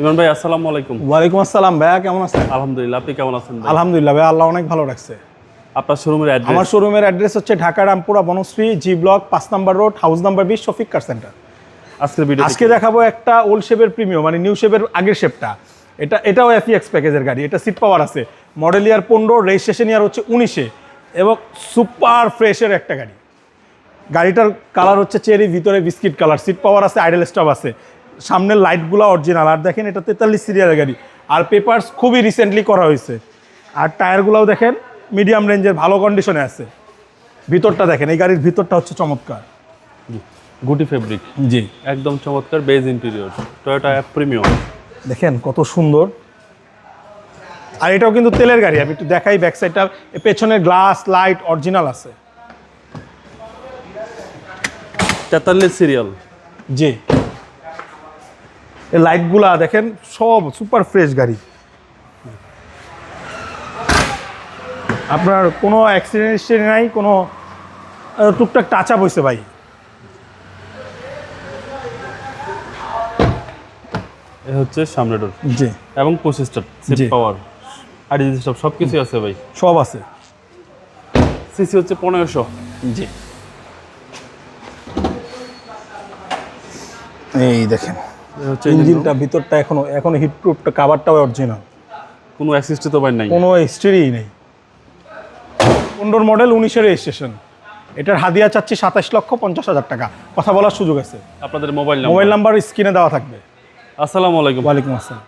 ইমরান ভাই আসসালামু আলাইকুম। ওয়ালাইকুম আসসালাম ভাইয়া কেমন আছেন? আলহামদুলিল্লাহ আপনি কেমন আছেন ভাই? আলহামদুলিল্লাহ ভাই আল্লাহ অনেক ভালো রাখছে। আপনার শোরুমের অ্যাড্রেস আমার শোরুমের অ্যাড্রেস হচ্ছে ঢাকা রামপুরা বনশ্রী জি ব্লক পাঁচ নাম্বার রোড হাউস নাম্বার বিশ শফিক কার সেন্টার আজকের ভিডিও আজকে দেখাবো একটা ওল্ড শেপের প্রিমিয়াম মানে নিউ শেপের আগের শেপটা এটা এটাও এফিএক্স প্যাকেজের গাড়ি এটা সিট পাওয়ার আছে। মডেল ইয়ার পনেরো রেজিস্ট্রেশন ইয়ার হচ্ছে উনিশে। এবং সুপার ফ্রেশের একটা গাড়ি। গাড়িটার কালার হচ্ছে চেরি ভিতরে বিস্কিট কালার সিট পাওয়ার আছে আইডেল স্টপ আছে। সামনের লাইটগুলো অরিজিনাল আর দেখেন এটা তেতাল্লিশ সিরিয়ালের গাড়ি। আর পেপার্স খুবই রিসেন্টলি করা হয়েছে। আর টায়ারগুলোও দেখেন মিডিয়াম রেঞ্জের ভালো কন্ডিশনে আছে। ভিতরটা দেখেন এই গাড়ির ভিতরটা হচ্ছে চমৎকার। গুটি ফেব্রিক জি। একদম চমৎকার বেজ ইন্টেরিয়র টয়োটা প্রিমিয়াম দেখেন কত সুন্দর। আর এটাও কিন্তু তেলের গাড়ি আমি একটু দেখাই ব্যাক সাইডটা পেছনের গ্লাস লাইট অরিজিনাল আছে। তেতাল্লিশ সিরিয়াল। জি। এই লাইটগুলা দেখেন সব সুপার ফ্রেশ গাড়ি। আপনার কোনো অ্যাক্সিডেন্ট নাই কোনো টুকটাক টাচ আপ হয়েছে ভাই হচ্ছে সামনে ডোর জি। এবং পঁচিশ স্টার পাওয়ার আইডি স্টপ সব কিছু আছে ভাই। সব আছে। সিসি হচ্ছে পনেরোশো। জি। এই দেখেন। ইঞ্জিনটা ভিতরটা এখনও এখনও হিটপ্রুফটা কাভারটাও অরিজিনাল কোনো অ্যাসিস্ট তো ভাই নাই। কোনো হিস্ট্রি নেই। পনেরোর মডেল উনিশের রেজিস্ট্রেশন এটার হাদিয়া চাচ্ছি সাতাশ লক্ষ পঞ্চাশ হাজার টাকা। কথা বলার সুযোগ আছে। আপনাদের মোবাইল মোবাইল নাম্বার নাম্বার স্ক্রিনে দেওয়া থাকবে। আসসালামু আলাইকুম। ওয়ালাইকুম আসসালাম।